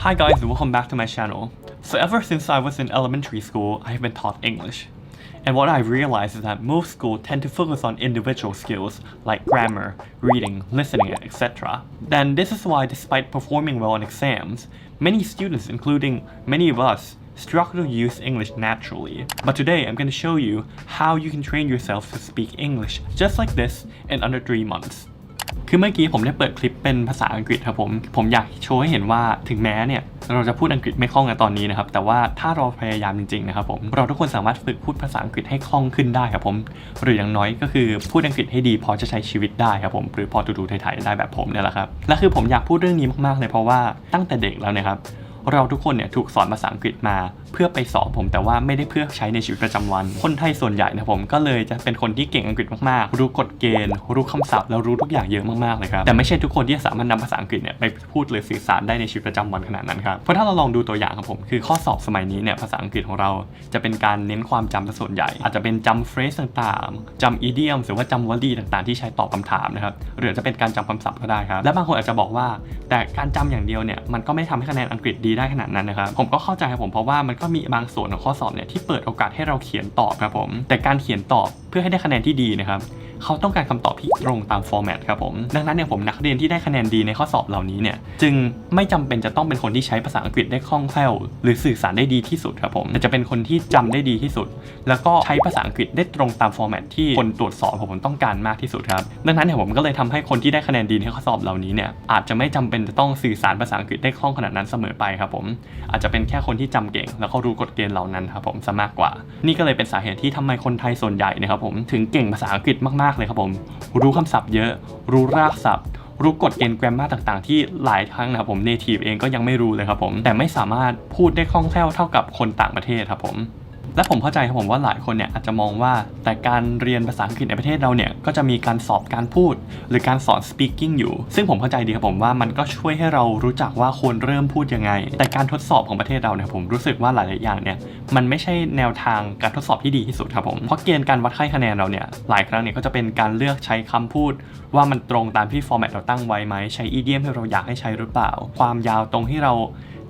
Hi guys and welcome back to my channel. So ever since I was in elementary school, I have been taught English. And what I've realized is that most schools tend to focus on individual skills like grammar, reading, listening, etc. Then this is why despite performing well on exams, many students, including many of us, struggle to use English naturally. But today I'm going to show you how you can train yourself to speak English just like this in under 3 months. คือเมื่อกี้ผมได้เปิดคลิปเป็นภาษาอังกฤษครับผม ผมอยากโชว์ให้เห็นว่าถึงแม้เนี่ยเราจะพูดอังกฤษไม่คล่องในตอนนี้นะครับ แต่ว่าถ้าเราพยายามจริงๆนะครับผม เราทุกคนสามารถฝึกพูดภาษาอังกฤษให้คล่องขึ้นได้ครับผม หรืออย่างน้อยก็คือพูดอังกฤษให้ดีพอจะใช้ชีวิตได้ครับผม หรือพอดูๆไทยๆได้แบบผมเนี่ยแหละครับ และคือผมอยากพูดเรื่องนี้มากๆเลยเพราะว่าตั้งแต่เด็กแล้วนะครับ เราทุกคนเนี่ยถูกสอนภาษาอังกฤษมา เพื่อไปสอบผมแต่ว่าไม่ได้เพื่อใช้ในชีวิตประจำวัน คนไทยส่วนใหญ่นะผมก็เลยจะเป็นคนที่เก่งอังกฤษมากๆ รู้กฎเกณฑ์ รู้คำศัพท์แล้วรู้ทุกอย่างเยอะมากๆเลยครับ แต่ไม่ใช่ทุกคนที่สามารถนำภาษาอังกฤษเนี่ยไปพูดหรือสื่อสารได้ในชีวิตประจำวันขนาดนั้นครับ เพราะถ้าเราลองดูตัวอย่างครับผมคือข้อสอบสมัยนี้เนี่ยภาษาอังกฤษของเราจะเป็นการเน้นความจำส่วนใหญ่ อาจจะเป็นจำ phrase ต่างๆจำ idiom หรือว่าจำวลีต่างๆ ที่ใช้ตอบคำถามนะครับหรือจจะเป็นการจำคำศัพท์ก็ได้ครับ และบางคนอาจจะบอกว่า แต่การจำอย่างเดียวเนี่ยมันก็ไม่ทำให้คะแนนอังกฤษดีได้ขนาดนั้นนะครับผมก็เข้าใจครับผมเพราะว่ามันก็มีบางส่วนของข้อสอบเนี่ยที่เปิดโอกาสให้เราเขียนตอบครับผม แต่การเขียนตอบเพื่อให้ได้คะแนนที่ดีนะครับเขาต้องการคำตอบที่ตรงตามฟอร์แมตครับผม ดังนั้นเนี่ยผมนักเรียนที่ได้คะแนนดีในข้อสอบเหล่านี้เนี่ยจึงไม่จำเป็นจะต้องเป็นคนที่ใช้ภาษาอังกฤษได้คล่องแคล่ว หรือสื่อสารได้ดีที่สุดครับผมแต่จะเป็นคนที่จำได้ดีที่สุด แล้วก็ใช้ภาษาอังกฤษได้ตรงตามฟอร์แมตที่คนตรวจสอบผมต้องการมากที่สุดครับดังนั้นเนี่ยผมก็เลยทำให้คนที่ได้คะแนนดีในข้อสอบเหล่านี้เนี่ยอาจจะไม่จำเป็นจะต้องสื่อสารภาษาอังกฤษได้คล่องขนาดนั้นเสมอไปครับผมอาจจะเป็นแค่คนที่จำเก่งแล้วเขารู้กฎเกณฑ์เหล่านั้นครับผมซะมากกว่า นี่ก็เลยเป็นสาเหตุที่ทำไมคนไทยส่วนใหญ่นะครับผมถึงเก่งภาษาอังกฤษมากๆเลยครับผมรู้คำศัพท์เยอะ รู้รากศัพท์รู้กฎเกณฑ์แกรมมาต่างๆ ที่หลายครั้งนะครับผมเนทีฟเองก็ยังไม่รู้เลยครับผม แต่ไม่สามารถพูดได้คล่องแคล่วเท่ากับคนต่างประเทศครับผม และผมเข้าใจครับผมว่าหลายคนเนี่ยอาจจะมองว่าแต่การเรียนภาษาอังกฤษในประเทศเราเนี่ยก็จะมีการสอบการพูด หรือการสอน speaking อยู่ ซึ่งผมเข้าใจดีครับผมว่ามันก็ช่วยให้เรารู้จักว่าควรเริ่มพูดยังไง แต่การทดสอบของประเทศเราเนี่ยผมรู้สึกว่าหลายๆอย่างเนี่ยมันไม่ใช่แนวทางการทดสอบที่ดีที่สุดครับผมเพราะเกณฑ์การวัดค่าคะแนนเราเนี่ยหลายครั้งเนี่ยก็จะเป็นการเลือกใช้คำพูด ว่ามันตรงตามที่ฟอร์แมตเราตั้งไว้ไหมใช้อีเดียมที่เราอยากให้ใช้หรือเปล่า ความยาวตรงที่เรา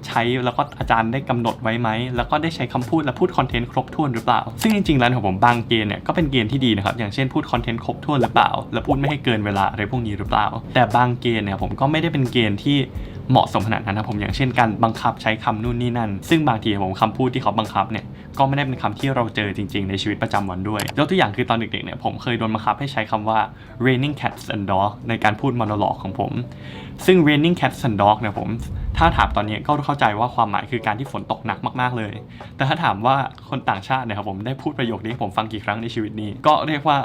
ใช้แล้วก็อาจารย์ได้กำหนดไว้ไหม แล้วก็ได้ใช้คำพูดและพูดคอนเทนต์ครบถ้วนหรือเปล่า ซึ่งจริงๆแล้วของผมบางเกณฑ์เนี่ยก็เป็นเกณฑ์ที่ดีนะครับ อย่างเช่นพูดคอนเทนต์ครบถ้วนหรือเปล่า และพูดไม่ให้เกินเวลาอะไรพวกนี้หรือเปล่า แต่บางเกณฑ์เนี่ยผมก็ไม่ได้เป็นเกณฑ์ที่เหมาะสมขนาดนั้นนะผมอย่างเช่นการบังคับใช้คำนู่นนี่นั่น ซึ่งบางทีผมคำพูดที่เขาบังคับเนี่ยก็ไม่ได้เป็นคำที่เราเจอจริง ๆ ในชีวิตประจำวันด้วยยกตัวอย่างคือตอนเด็กๆเนี่ยผมเคยโดนบังคับให้ใช้คำว่า raining cats and dogs ในการพูดมโนโลกของผม ซึ่ง raining cats and dogs เนี่ยผม ถ้าถามตอนนี้ก็เข้าใจว่าความหมายคือการที่ฝนตกหนักมากๆเลย แต่ถ้าถามว่าคนต่างชาตินะครับผมได้พูดประโยคนี้ผมฟังกี่ครั้งในชีวิตนี้ ก็เรียกว่า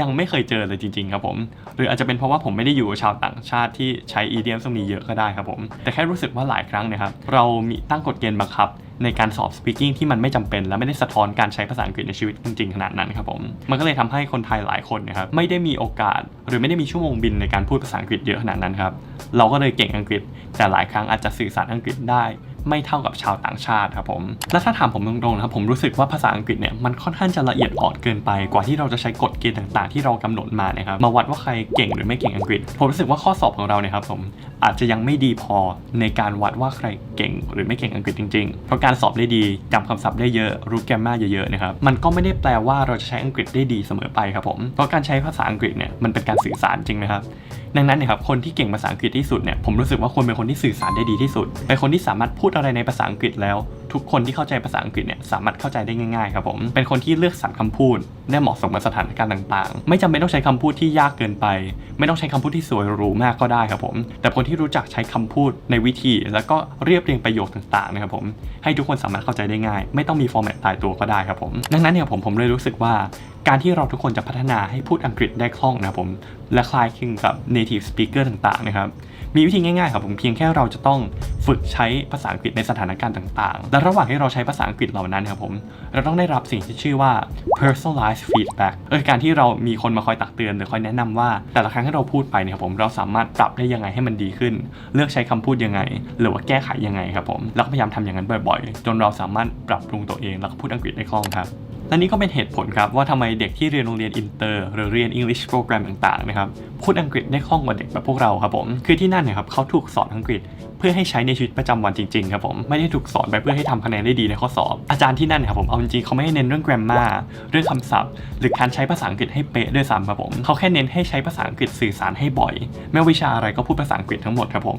ยังไม่เคยเจอเลยจริงๆครับผม หรืออาจจะเป็นเพราะว่าผมไม่ได้อยู่กับชาวต่างชาติที่ใช้อีเดียมตรงนี้เยอะก็ได้ครับผม แต่แค่รู้สึกว่าหลายครั้งนะครับเรามีตั้งกฎเกณฑ์บังคับ ในการสอบ speaking ที่มันไม่จำเป็นและไม่ได้สะท้อนการใช้ภาษาอังกฤษในชีวิตจริงๆขนาดนั้นครับผมมันก็เลยทำให้คนไทยหลายคนนะครับไม่ได้มีโอกาส หรือไม่ได้มีชั่วโมงบินในการพูดภาษาอังกฤษเยอะขนาดนั้นครับเราก็เลยเก่งอังกฤษแต่หลายครั้งอาจจะสื่อสารอังกฤษได้ ไม่เท่ากับชาวต่างชาติครับผมและถ้าถามผมตรงๆนะครับผมรู้สึกว่าภาษาอังกฤษเนี่ยมันค่อนข้างจะละเอียดอ่อนเกินไปกว่าที่เราจะใช้กฎเกณฑ์ต่างๆ ที่เรากำหนดมานะครับมาวัดว่าใครเก่งหรือไม่เก่งอังกฤษ ผมรู้สึกว่าข้อสอบของเราเนี่ยครับผมอาจจะยังไม่ดีพอในการวัดว่าใครเก่งหรือไม่เก่งอังกฤษจริงๆ เพราะการสอบได้ดีจำคำศัพท์ได้เยอะรู้แกรมมาเยอะๆนะครับมันก็ไม่ได้แปลว่าเราจะใช้อังกฤษได้ดีเสมอไปครับผมเพราะการใช้ภาษาอังกฤษเนี่ยมันเป็นการสื่อสารจริงไหมครับดังนั้นเนี่ยครับคนที่เก่งภาษาอังกฤษที่สุดเนี่ยผมรู้สึกว่าควรเป็นคนที่สื่อสารได้ดีที่สุดเป็นคนที่สามารถพูดอะไรในภาษาอังกฤษแล้ว ทุกคนที่เข้าใจภาษาอังกฤษเนี่ยสามารถเข้าใจได้ง่ายๆครับผมเป็นคนที่เลือกสรรคำพูดได้เหมาะสมกับสถานการณ์ต่างๆ ไม่จำเป็นต้องใช้คำพูดที่ยากเกินไป ไม่ต้องใช้คำพูดที่สวยหรูมากก็ได้ครับผม แต่คนที่รู้จักใช้คำพูดในวิธี แล้วก็เรียบเรียงประโยคต่างๆนะครับผมให้ทุกคนสามารถเข้าใจได้ง่าย ไม่ต้องมีฟอร์แมตตายตัวก็ได้ครับผมดังนั้นเนี่ยผมผมเลยรู้สึกว่าการที่เราทุกคนจะพัฒนาให้พูดอังกฤษได้คล่องนะครับผมและคลายคลึงกับ native speaker ต่างๆนะครับ มีวิธีง่ายๆครับผมเพียงแค่เราจะต้องฝึกใช้ภาษาอังกฤษในสถานการณ์ต่างๆ และระหว่างที่เราใช้ภาษาอังกฤษเหล่านั้นครับผม เราต้องได้รับสิ่งที่ชื่อว่า personalized feedback ก็คือการที่เรามีคนมาคอยตักเตือนหรือคอยแนะนำว่า แต่ละครั้งที่เราพูดไปเนี่ยครับผมเราสามารถปรับได้ยังไงให้มันดีขึ้น เลือกใช้คำพูดยังไง หรือว่าแก้ไขยังไงครับผมแล้วก็พยายามทำอย่างนั้นบ่อยๆ จนเราสามารถปรับปรุงตัวเองแล้วก็พูดอังกฤษได้คล่องครับ และนี่ก็เป็นเหตุผลครับว่าทำไมเด็กที่เรียนโรงเรียนอินเตอร์หรือเรียน English โปรแกรมต่างๆนะครับพูดอังกฤษได้คล่องกว่าเด็กแบบพวกเราครับผมคือที่นั่นเนี่ยครับเขาถูกสอนอังกฤษ พื่อให้ใช้ในชีวิตประจำวันจริงๆครับผมไม่ได้ถูกสอนไปเพื่อให้ทำคะแนนได้ดีในข้อสอบอาจารย์ที่นั่นครับผมเอาจริงๆเขาไม่ให้เน้นเรื่อง grammar เรื่องคำศัพท์ หรือการใช้ภาษาอังกฤษให้เป๊ะด้วยซ้ำครับผมเขาแค่เน้นให้ใช้ภาษาอังกฤษสื่อสารให้บ่อย ไม่วิชาอะไรก็พูดภาษาอังกฤษทั้งหมดครับผม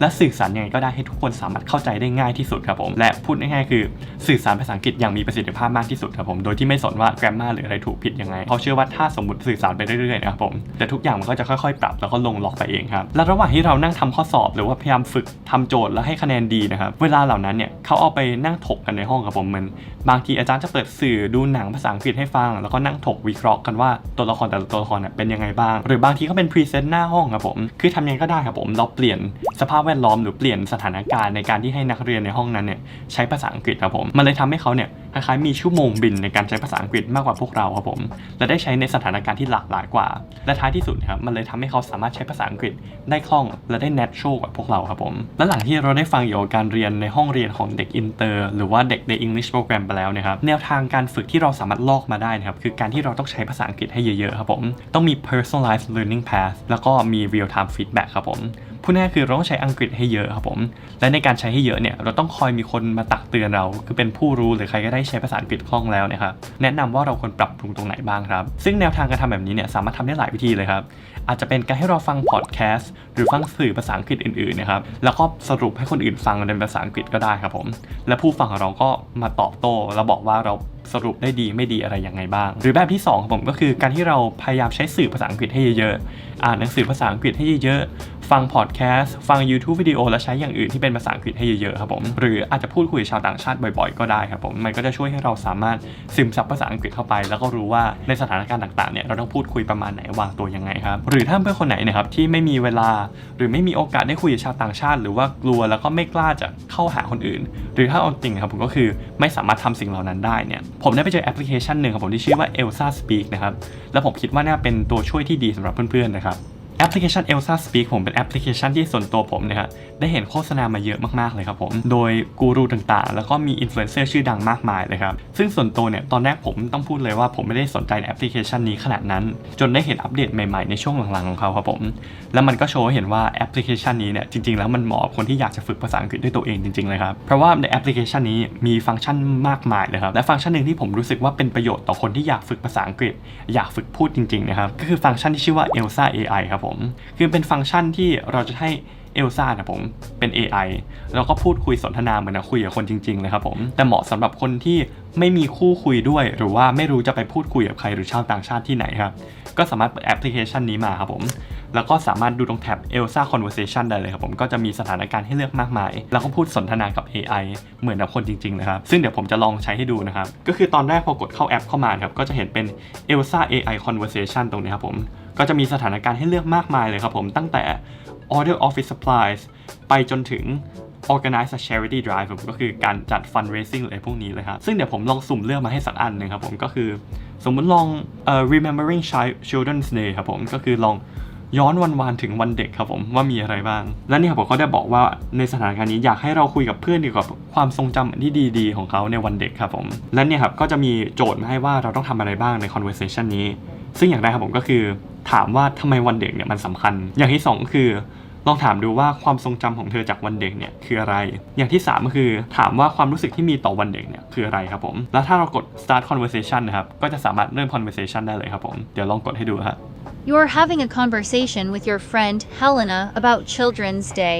และสื่อสารยังไงก็ได้ให้ทุกคนสามารถเข้าใจได้ง่ายที่สุดครับผมและพูดง่ายๆคือสื่อสารภาษาอังกฤษอย่างมีประสิทธิภาพมากที่สุดครับผมโดยที่ไม่สนว่า grammar หรืออะไรถูกผิดยังไงเขาเชื่อว่าถ้าสมมติสื่อสารไปเรื่อยๆนะครับผมแต่ทุกอย่างมันก็จะค่อยๆ ปรับแล้วก็ลงล็อกไปเองครับและระหว่างที่เรานั่งทำข้อสอบหรือว่าพยายามฝึกทำโจทย์แล้วให้คะแนนดีนะครับ เวลาเหล่านั้นเนี่ยเขาเอาไปนั่งถกกันในห้องกับผมเหมัน บางทีอาจารย์จะเปิดสื่อดูหนังภาษาอังกฤษให้ฟัง แล้วก็นั่งถกวิเคราะห์กันว่าตัวละครแต่ละตัวละครเนี่ยเป็นยังไงบ้าง หรือบางทีก็เป็นพรีเซนต์หน้าห้องครับผม คือทำยังไงก็ได้ครับผม เราเปลี่ยนสภาพแวดล้อมหรือเปลี่ยนสถานการณ์ในการที่ให้นักเรียนในห้องนั้นเนี่ยใช้ภาษาอังกฤษครับผม มันเลยทำให้เขาเนี่ย คล้ายๆมีชั่วโมงบินในการใช้ภาษาอังกฤษมากกว่าพวกเราครับผม และได้ใช้ในสถานการณ์ที่หลากหลายกว่า และท้ายที่สุดนะครับมันเลยทำให้เขาสามารถใช้ภาษาอังกฤษได้คล่องและได้ natural กว่าพวกเราครับผม และหลังที่เราได้ฟังเกี่ยวกับการเรียนในห้องเรียนของเด็กอินเตอร์หรือว่าเด็กใน English program ไปแล้วนะครับแนวทางการฝึกที่เราสามารถลอกมาได้นะครับคือการที่เราต้องใช้ภาษาอังกฤษให้เยอะๆครับผมต้องมี personalized learning path แล้วก็มี real time feedback ครับผม พูดง่ายคือเราต้องใช้อังกฤษให้เยอะครับผม และในการใช้ให้เยอะเนี่ยเราต้องคอยมีคนมาตักเตือนเรา คือเป็นผู้รู้หรือใครก็ได้ใช้ภาษาอังกฤษคล่องแล้วนะครับแนะนำว่าเราควรปรับปรุงตรงไหนบ้างครับ ซึ่งแนวทางการทำแบบนี้เนี่ยสามารถทำได้หลายวิธีเลยครับ อาจจะเป็นการให้เราฟังพอดแคสต์หรือฟังสื่อภาษาอังกฤษอื่นๆนะครับแล้วก็สรุปให้คนอื่นฟังเป็นภาษาอังกฤษก็ได้ครับผม และผู้ฟังของเราก็มาตอบโต้แล้วบอกว่าเรา สรุปได้ดีไม่ดีอะไรยังไงบ้าง หรือแบบที่2ครับผมก็คือการที่เราพยายามใช้สื่อภาษาอังกฤษให้เยอะๆ อ่านหนังสือภาษาอังกฤษให้เยอะๆ ฟังพอดแคสต์ ฟัง YouTube วิดีโอและใช้อย่างอื่นที่เป็นภาษาอังกฤษให้เยอะๆครับผม หรืออาจจะพูดคุยกับชาวต่างชาติบ่อยๆ ก็ได้ครับผม มันก็จะช่วยให้เราสามารถซึมซับภาษาอังกฤษเข้าไป แล้วก็รู้ว่าในสถานการณ์ต่างๆ เนี่ยเราต้องพูดคุยประมาณไหนวางตัวยังไงครับ หรือถ้าเพื่อนคนไหนนะครับที่ไม่มีเวลา หรือไม่มีโอกาสได้คุยกับชาวต่างชาติ หรือว่ากลัวแล้วก็ไม่กล้าจะเข้าหาคนอื่น หรือถ้าเอาจริงครับผมก็คือไม่สามารถทำสิ่งเหล่านั้นได้เนี่ยผมได้ไปเจอแอปพลิเคชันหนึ่งครับผมที่ชื่อว่า Elsa Speak นะครับ แล้วผมคิดว่าน่าเป็นตัวช่วยที่ดีสำหรับเพื่อนๆนะครับ แอปพลิเคชัน Elsa Speak ผมเป็นแอปพลิเคชันที่ส่วนตัวผมนะครับได้เห็นโฆษณามาเยอะมากๆเลยครับผม โดยกูรูต่างๆ แล้วก็มีอินฟลูเอนเซอร์ชื่อดังมากมายเลยครับ ซึ่งส่วนตัวเนี่ย ตอนแรกผมต้องพูดเลยว่าผมไม่ได้สนใจในแอปพลิเคชันนี้ขนาดนั้น จนได้เห็นอัปเดตใหม่ๆ ในช่วงหลังๆของเขาครับผม แล้วมันก็โชว์ให้เห็นว่าแอปพลิเคชันนี้เนี่ยจริงๆ แล้วมันเหมาะกับคนที่อยากจะฝึกภาษาอังกฤษด้วยตัวเองจริงๆเลยครับเพราะว่าในแอปพลิเคชันนี้มีฟังก์ชันมากมายเลยครับและฟังก์ชันหนึ่งที่ผมรู้สึกว่าเป็นประโยชน์ต่อคนที่อยากฝึกภาษาอังกฤษ อยากฝึกพูดจริงๆนะครับก็คือฟังก์ชันที่ชื่อว่า Elsa AI ครับผม คือเป็นฟังก์ชันที่เราจะให้เอลซ่านี่ยผมเป็น AI แล้วก็พูดคุยสนทนาเหมือนคุยกับคนจริงๆเลยครับผมแต่เหมาะสำหรับคนที่ไม่มีคู่คุยด้วย หรือว่าไม่รู้จะไปพูดคุยกับใครหรือชาวต่างชาติที่ไหนครับ ก็สามารถเปิดแอปพลิเคชันนี้มาครับผม แล้วก็สามารถดูตรงแท็บ Elsa Conversation ได้เลยครับผม ก็จะมีสถานการณ์ให้เลือกมากมาย แล้วก็พูดสนทนากับ AI เหมือนกับคนจริงๆนะครับ ซึ่งเดี๋ยวผมจะลองใช้ให้ดูนะครับ ก็คือตอนแรกพอกดเข้าแอปเข้ามาครับ ก็จะเห็นเป็น Elsa AI Conversation ตรงนี้ครับผม ก็จะมีสถานการณ์ให้เลือกมากมายเลยครับผมตั้งแต่ order office supplies ไปจนถึง organize a charity drive ผมก็คือการจัด fundraising อะไรพวกนี้เลยครับซึ่งเดี๋ยวผมลองสุ่มเลือกมาให้สักอันหนึ่งครับผมก็คือ สมมุติลองเอ่อ remembering children's day ครับผมก็คือลองย้อนวันวานถึงวันเด็กครับผมว่ามีอะไรบ้าง และนี่ครับผมก็ได้บอกว่าในสถานการณ์นี้อยากให้เราคุยกับเพื่อนเกี่ยวกับความทรงจำที่ดีๆ ของเขาในวันเด็กครับผมและเนี่ยครับก็จะมีโจทย์มาให้ว่าเราต้องทำอะไรบ้างใน conversation นี้ ซึ่งอย่างแรกครับผมก็คือ ถามว่าทำไมวันเด็กเนี่ยมันสำคัญ อย่างที่สองก็คือลองถามดูว่าความทรงจำของเธอจากวันเด็กเนี่ยคืออะไร อย่างที่ 3 ก็คือถามว่าความรู้สึกที่มีต่อวันเด็กเนี่ยคืออะไรครับผม แล้วถ้าเรากด start conversation นะครับ ก็จะสามารถเริ่ม conversation ได้เลยครับผม เดี๋ยวลองกดให้ดูครับ You are having a conversation with your friend Helena about Children's Day.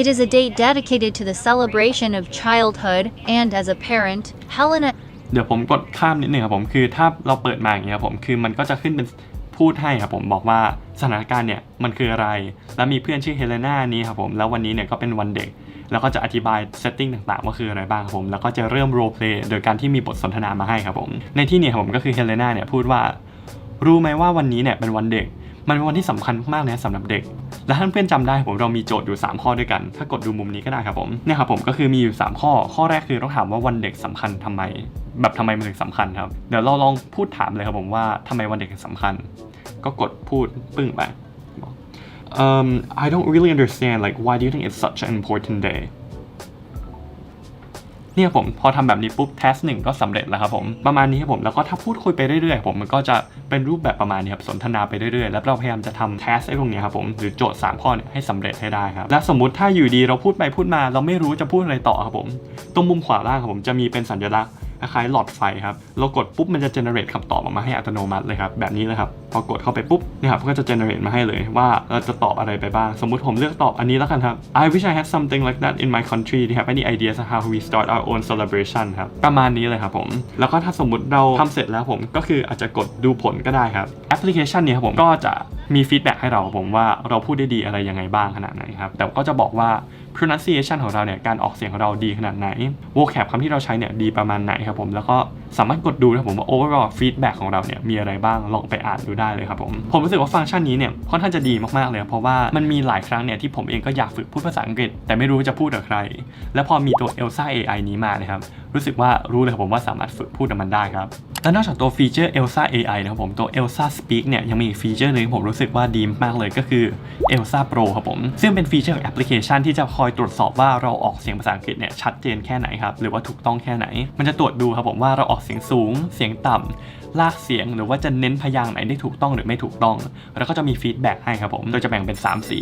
It is a date dedicated to the celebration of childhood, and as a parent, Helena เดี๋ยวผมกดข้ามนิดหนึ่งครับผมคือถ้าเราเปิดมาอย่างเงี้ยครับผมคือมันก็จะขึ้นเป็นพูดให้ครับผมบอกว่าสถานการณ์เนี่ยมันคืออะไร แล้วมีเพื่อนชื่อเฮเลนานี้ครับผมแล้ววันนี้เนี่ยก็เป็นวันเด็ก แล้วก็จะอธิบายเซตติ้งต่างๆว่าคืออะไรบ้างครับผมแล้วก็จะเริ่มโรลเพลย์โดยการที่มีบทสนทนามาให้ครับผมในที่นี้ครับผมก็คือเฮเลนาเนี่ยพูดว่ารู้ไหมว่าวันนี้เนี่ยเป็นวันเด็ก มันเป็นวันที่สำคัญมากๆเลยนะสำหรับเด็ก และถ้านเพื่อนๆจำได้ผมเรามีโจทย์อยู่ 3 ข้อด้วยกัน ถ้ากดดูมุมนี้ก็ได้ครับผมเนี่ยครับผมก็คือมีอยู่ 3 ข้อ ข้อแรกคือต้องถามว่าวันเด็กสำคัญทำไม แบบทำไมมันถึงสำคัญครับ เดี๋ยวเราลองพูดถามเลยครับผมว่าทำไมวันเด็กถึงสำคัญ ก็กดพูดปึ้งไป um I don't really understand like why do you think it's such an important day เนี่ยผมพอทำแบบนี้ปุ๊บเทสหนึ่งก็สำเร็จแล้วครับผมประมาณนี้ครับผมแล้วก็ถ้าพูดคุยไปเรื่อยๆผมมันก็จะเป็นรูปแบบประมาณนี้ครับสนทนาไปเรื่อยๆแล้วเราพยายามจะทำเทสไอ้ตรงนี้ครับผมหรือโจทย์ 3 ข้อเนี่ยให้สำเร็จให้ได้ครับและสมมุติถ้าอยู่ดีเราพูดไปพูดมา เราไม่รู้จะพูดอะไรต่อครับผมตรงมุมขวาล่างครับผมจะมีเป็นสัญลักษณ์ คล้ายๆหลอดไฟครับเรากดปุ๊บมันจะ generate คำตอบออกมาให้อัตโนมัติเลยครับแบบนี้เลยครับพอกดเข้าไปปุ๊บนี่ยครับก็จะ generate มาให้เลยว่าเราจะตอบอะไรไปบ้าง สมมุติผมเลือกตอบอันนี้แล้วกันครับ I wish I had something like that in my country do you have any ideas how we start our own celebration ครับประมาณนี้เลยครับผมแล้วก็ถ้าสมมุติเราทำเสร็จแล้วผมก็คืออาจจะกดดูผลก็ได้ครับแอปพลิเคชันนี้ครับผมก็จะมีฟีดแบ็กให้เราครับผมว่าเราพูดได้ดีอะไรยังไงบ้างขนาดไหนครับแต่ก็จะบอกว่า pronunciation ของเราเนี่ยการออกเสียงของเราดีขนาดไหน vocab คำที่เราใช้เนี่ยดีประมาณไหนครับผมแล้วก็สามารถกดดูนะครับผมว่า overall feedback ของเราเนี่ยมีอะไรบ้างลองไปอ่านดูได้เลยครับผมผมรู้สึกว่าฟังก์ชันนี้เนี่ยค่อนข้างจะดีมากๆเลย เพราะว่ามันมีหลายครั้งเนี่ยที่ผมเองก็อยากฝึกพูดภาษาอังกฤษ แต่ไม่รู้จะพูดกับใคร แล้วพอมีตัว Elsa AI นี้มานะครับ รู้สึกว่ารู้เลยครับผมว่าสามารถฝึกพูดกับมันได้ครับและนอกจากตัวฟีเจอร์ Elsa AI นะครับผมตัว Elsa Speak เนี่ยยังมีอีกฟีเจอร์หนึงผมรู้สึกว่าดีมากเลยก็คือ Elsa Pro ครับผมซึ่งเป็นฟีเจอร์ของแอปพลิเคชันที่จะคอยตรวจสอบว่าเราออกเสียงภาษาอังกฤษเนี่ยชัดเจนแค่ไหนครับหรือว่าถูกต้องแค่ไหน มันจะตรวจดูครับผมว่าเราออกเสียงสูง เสียงต่ำลากเสียงหรือว่าจะเน้นพยางค์ไหนได้ถูกต้องหรือไม่ถูกต้อง แล้วก็จะมีฟีดแบ็กให้ครับผม โดยจะแบ่งเป็น 3 สี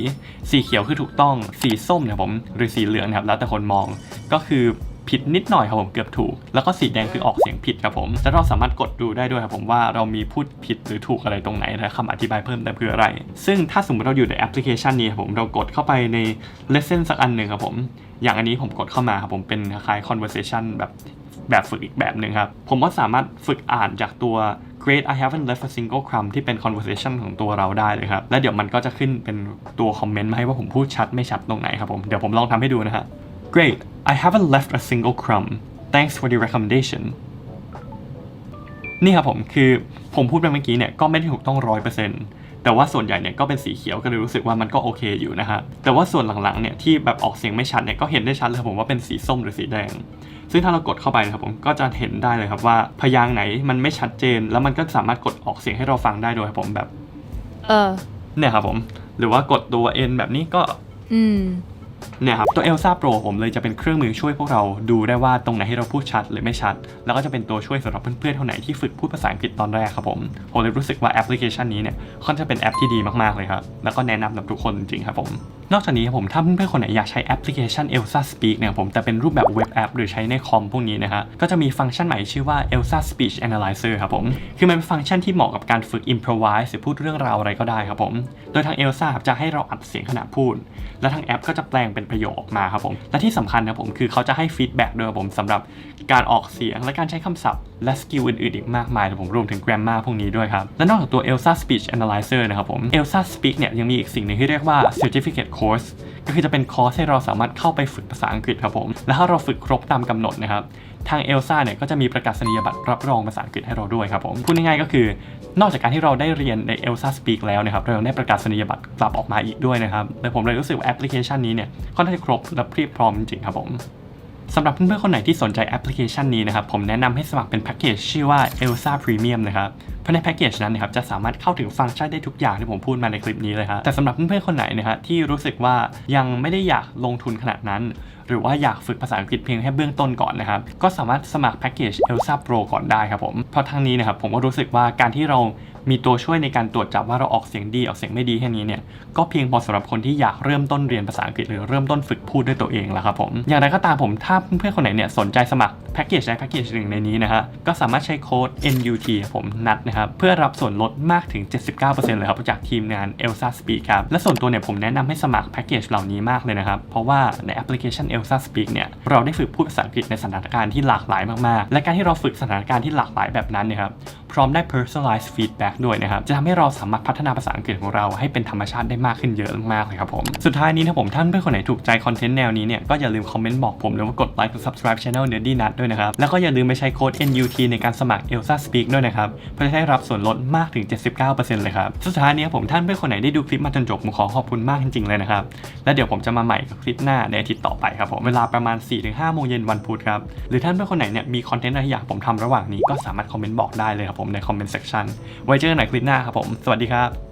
สีเขียวคือถูกต้อง สีส้มเนี่ยผม หรือสีเหลืองนะครับ แล้วแต่คนมอง ก็คือ ผิดนิดหน่อยครับผมเกือบถูก แล้วก็สีแดงคือออกเสียงผิดครับผม แล้วเราสามารถกดดูได้ด้วยครับผมว่าเรามีพูดผิดหรือถูกอะไรตรงไหนและคำอธิบายเพิ่มเติมคืออะไร ซึ่งถ้าสมมติเราอยู่ในแอปพลิเคชันนี้ครับผมเรากดเข้าไปใน lesson สักอันหนึ่งครับผม อย่างอันนี้ผมกดเข้ามาครับผมเป็นคล้าย conversation แบบแบบฝึกอีกแบบหนึ่งครับ ผมก็สามารถฝึกอ่านจากตัว Great I haven't left a single crumb ที่เป็น conversation ของตัวเราได้เลยครับ แล้วเดี๋ยวมันก็จะขึ้นเป็นตัวคอมเมนต์มาให้ว่าผมพูดชัดไม่ชัดตรงไหนครับผม เดี๋ยวผมลองทำให้ดูนะฮะ Great I haven't left a single crumb thanks for the recommendation นี่ครับผมคือผมพูดไปเมื่อกี้เนี่ยก็ไม่ได้ถูกต้องร้อยเปอร์เซ็นต์แต่ว่าส่วนใหญ่เนี่ยก็เป็นสีเขียวก็เลยรู้สึกว่ามันก็โอเคอยู่นะฮะ แต่ว่าส่วนหลังๆเนี่ยที่แบบออกเสียงไม่ชัดเนี่ยก็เห็นได้ชัดเลยครับผมว่าเป็นสีส้มหรือสีแดง ซึ่งถ้าเรากดเข้าไปนะครับผมก็จะเห็นได้เลยครับว่าพยางค์ไหนมันไม่ชัดเจน แล้วมันก็สามารถกดออกเสียงให้เราฟังได้โดยครับผมแบบ เออเนี่ยครับผม หรือว่ากดตัว N แบบนี้ก็ อืม เนี่ยครับตัว Elsa Pro ผมเลยจะเป็นเครื่องมือช่วยพวกเราดูได้ว่าตรงไหนให้เราพูดชัดหรือไม่ชัด แล้วก็จะเป็นตัวช่วยสำหรับเพื่อนๆเท่าไหนที่ฝึกพูดภาษาอังกฤษตอนแรกครับผม ผมเลยรู้สึกว่าแอปพลิเคชันนี้เนี่ยค่อนจะเป็นแอปที่ดีมากๆเลยครับ แล้วก็แนะนำสำหรับทุกคนจริงๆครับผม นอกจากนี้ครับผมถ้าเพื่อนๆคนไหนอยากใช้แอปพลิเคชัน Elsa Speak เนี่ยผมแต่เป็นรูปแบบเว็บแอปหรือใช้ในคอมพวกนี้นะฮะก็จะมีฟังก์ชันใหม่ชื่อว่า Elsa Speech Analyzer ครับผมคือมันเป็นฟังก์ชันที่เหมาะกับการฝึก improvise หรือพูดเรื่องราวอะไรก็ได้ครับผมโดยทาง Elsa จะให้เราอัดเสียงขณะพูด และทางแอปก็จะแปลงเป็นประโยคออกมาครับผมและที่สำคัญนะครับผมคือเขาจะให้ฟีดแบ็กด้วยครับผมสำหรับการออกเสียงและการใช้คำศัพท์และสกิลอื่นๆอีกมากมายครับผมรวมถึง grammar พวกนี้ด้วยครับและนอกจากตัว Elsa Speech Analyzer นะครับผม Elsa Speak เนี่ยยังมีอีกสิ่งหนึ่งที่เรียกว่า Certificate Course ก็คือจะเป็นคอร์สให้เราสามารถเข้าไปฝึกภาษาอังกฤษครับผม แล้วถ้าเราฝึกครบตามกำหนดนะครับ ทางเอลซ่าเนี่ยก็จะมีประกาศนียบัตรรับรองภาษาอังกฤษให้เราด้วยครับผม พูดง่ายๆก็คือ นอกจากการที่เราได้เรียนในเอลซ่าสปีกแล้วนะครับ เราได้ประกาศนียบัตรกลับออกมาอีกด้วยนะครับเลยผมเลยรู้สึกว่าแอปพลิเคชันนี้เนี่ยค่อนข้างครบและเพียบพร้อมจริงๆครับผม สำหรับเพื่อนๆคนไหนที่สนใจแอปพลิเคชันนี้นะครับ ผมแนะนำให้สมัครเป็นแพ็กเกจชื่อว่า Elsa Premium นะครับเพราะในแพ็กเกจนั้นนะครับจะสามารถเข้าถึงฟังก์ชันได้ทุกอย่างที่ผมพูดมาในคลิปนี้เลยครับแต่สำหรับเพื่อนๆคนไหนนะฮะที่รู้สึกว่ายังไม่ได้อยากลงทุนขนาดนั้น หรือว่าอยากฝึกภาษาอังกฤษเพียงแค่เบื้องต้นก่อนนะครับก็สามารถสมัครแพ็กเกจ Elsa Pro ก่อนได้ครับผมเพราะทางนี้นะครับผมก็รู้สึกว่าการที่เรา มีตัวช่วยในการตรวจจับว่าเราออกเสียงดีออกเสียงไม่ดีแค่นี้เนี่ยก็เพียงพอสำหรับคนที่อยากเริ่มต้นเรียนภาษาอังกฤษหรือเริ่มต้นฝึกพูดด้วยตัวเองแล้วครับผม อย่างไรก็ตามผมถ้าเพื่อนๆคนไหนเนี่ยสนใจสมัครแพ็กเกจใดแพ็กเกจหนึ่งในนี้นะฮะก็สามารถใช้โค้ด NUT ผมนัดนะครับเพื่อรับส่วนลดมากถึง 79%เลยครับจากทีมงาน Elsa Speak ครับและส่วนตัวเนี่ยผมแนะนำให้สมัครแพ็กเกจเหล่านี้มากเลยนะครับเพราะว่าในแอปพลิเคชัน Elsa Speak เนี่ยเราได้ฝึกพูดภาษาอังกฤษในสถานการณ์ที่หลากหลายมากๆ และการที่เราฝึกสถานการณ์ที่หลากหลายแบบนั้นเนยครับ พร้อมได้ personalized feedback ด้วยนะครับ จะทำให้เราสามารถพัฒนาภาษาอังกฤษของเราให้เป็นธรรมชาติได้มากขึ้นเยอะมากเลยครับผม สุดท้ายนี้ถ้าผมท่านเพื่อนคนไหนถูกใจคอนเทนต์แนวนี้เนี่ยก็อย่าลืมคอมเมนต์บอกผมหรือว่ากดไลค์กด subscribe channel Nerdy Nut ด้วยนะครับ แล้วก็อย่าลืมไปใช้โค้ด NUT ในการสมัคร Elsa Speak ด้วยนะครับ เพื่อจะได้รับส่วนลดมากถึง 79%เลยครับ สุดท้ายนี้ผมท่านเพื่อนคนไหนได้ดูคลิปมาจนจบผมขอขอบคุณมากจริงๆเลยนะครับแล้วเดี๋ยวผมจะมาใหม่กับคลิปหน้าในอาทิตย์ต่อไปครับผมเวลาประมาณ 4-5โมงเย็นวันพุธครับหรือท่านเพื่อนคนไหนเนี่ยมีคอนเทนต์อะไรอยากผมทำระหว่างนี้ก็สามารถคอมเมนต์บอกได้เลยครับผมในคอมเมนต์เซกชันไว้เจอกันใหม่คลิปหน้าครับผม สวัสดีครับ